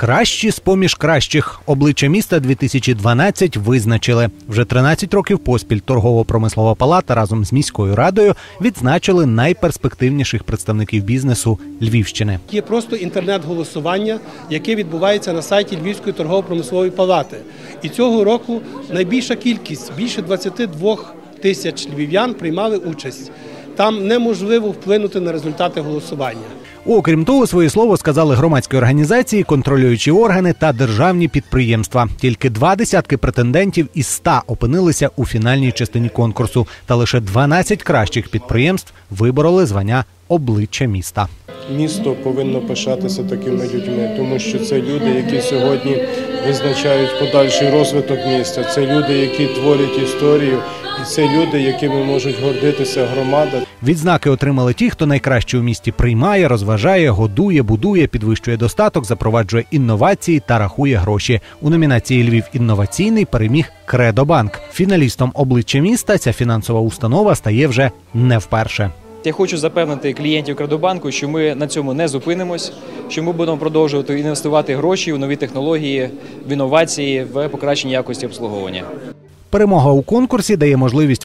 Кращі з поміж кращих обличчя міста 2012 визначили. Вже 13 років поспіль торгово-промислова палата разом з міською радою відзначили найперспективніших представників бізнесу Львівщини. Є просто інтернет-голосування, яке відбувається на сайті Львівської торгово-промислової палати. І цього року найбільша кількість більше 22 тисяч львів'ян приймали участь. Там неможливо вплинути на результати голосування. Окрім того, своє слово сказали громадські організації, контролюючі органи та державні підприємства. Тільки два десятки претендентів із ста опинилися у фінальній частині конкурсу, та лише 12 кращих підприємств вибороли звання обличчя міста. Місто повинно пишатися такими людьми, тому що це люди, які сьогодні визначають подальший розвиток міста. Це люди, які творять історію, і це люди, якими можуть гордитися громада. Відзнаки отримали ті, хто найкраще у місті приймає, розважає, годує, будує, підвищує достаток, запроваджує інновації та рахує гроші. У номінації Львів інноваційний переміг Кредобанк. Фіналістом обличчя міста ця фінансова установа стає вже не вперше. Я хочу запевнити клієнтів Кредобанку, що ми на цьому не зупинимось, що ми будемо продовжувати інвестувати гроші в нові технології, в інновації, в покращення якості обслуговування. Перемога у конкурсі дає можливість